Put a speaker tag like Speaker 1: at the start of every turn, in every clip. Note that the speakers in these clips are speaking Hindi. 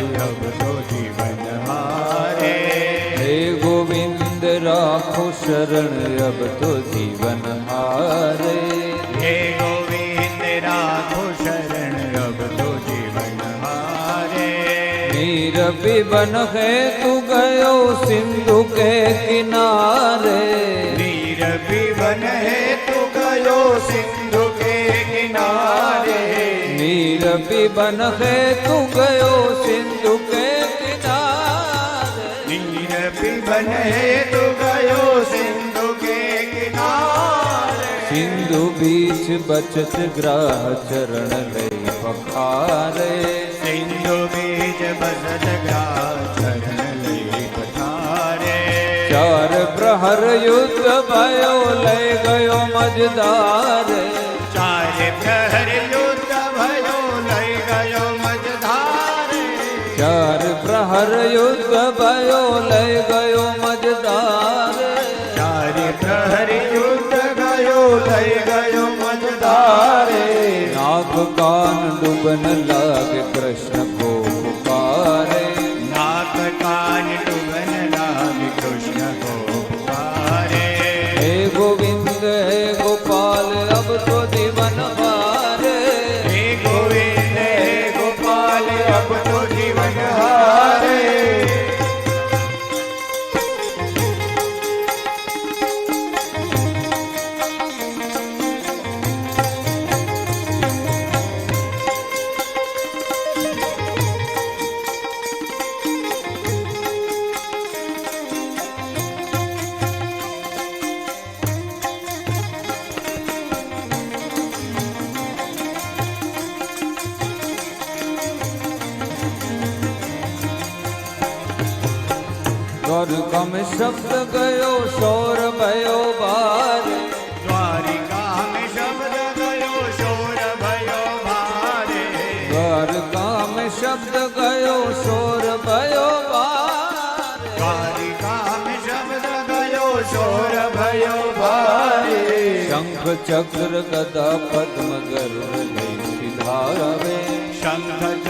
Speaker 1: अब तो जीवन हे गोविंद राखो शरण अब तो जीवन हारे।
Speaker 2: हे गोविंद राखो शरण अब तो जीवन हारे।
Speaker 1: मीर बन है तू गयो सिंधु के किनारे।
Speaker 2: मीर बन है तू गयो सिंधु के किनारे।
Speaker 1: नीर पिबन है तू गयो सिंधु के किनारे।
Speaker 2: वीर विवन है तू गयो सिंधु के किनारे।
Speaker 1: सिंधु बीच बचत ग्राह चरण ले पखारे।
Speaker 2: सिंधु बीज बसत ग्राह चरण ले पठारे
Speaker 1: चार प्रहर युद्ध भयो ले गयो मजदार
Speaker 2: चार प्रहर युद्ध भयो
Speaker 1: ले गयो मजदार
Speaker 2: चार प्रहर युद्ध गयो लई गयो मजदार
Speaker 1: नाग कान डूबन लाग कृष्ण को पुकारे।
Speaker 2: नाग कान डुबन
Speaker 1: દ્વારકમ શબ્દ ગયો શોર ભયો બાર
Speaker 2: દ્વારિકામ શબ્દ ગયો, શોર ભયો બાર દ્વારકામ શબ્દ
Speaker 1: ગયો શોર ભયો બાર દ્વારિકામ શબ્દ ગયો, શોર
Speaker 2: ભયો બાર શંખ ચક્ર ગદા પદ્મ ગર્વ લઈ
Speaker 1: ધારવે શંખ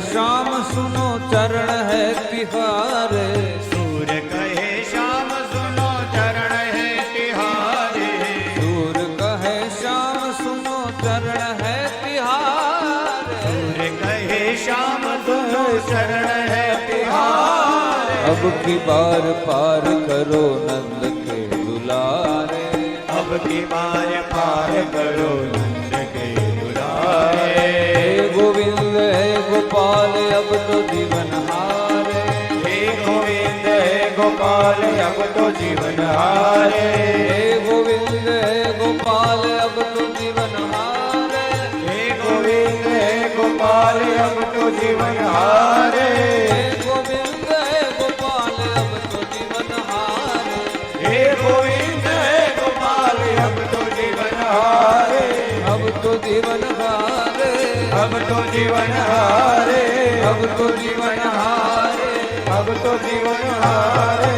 Speaker 1: श्याम सुनो चरण है तिहारे।
Speaker 2: सूर कहे श्याम सुनो चरण है तिहारे।
Speaker 1: सूर कहे श्याम सुनो चरण है तिहारे।
Speaker 2: सूर कहे श्याम सुनो चरण है तिहारे।
Speaker 1: अब की बार पार करो नंद के दुलारे।
Speaker 2: अब की बार पार करो
Speaker 1: तो जीवन हारे।
Speaker 2: हे गोविंद हे गोपाल अब तो जीवन हारे।
Speaker 1: हे गोविंद हे गोपाल अब तो जीवन हारे।
Speaker 2: हे गोविंद हे गोपाल अब तो जीवन हारे।
Speaker 1: गोविंद हे गोपाल अब तो जीवन हारे।
Speaker 2: हे गोविंद हे गोपाल अब तो जीवन हारे।
Speaker 1: अब तो जीवन हारे।
Speaker 2: अब तो जीवन हारे।
Speaker 1: अब तो जीवन हारे
Speaker 2: अब तो जीवन हारे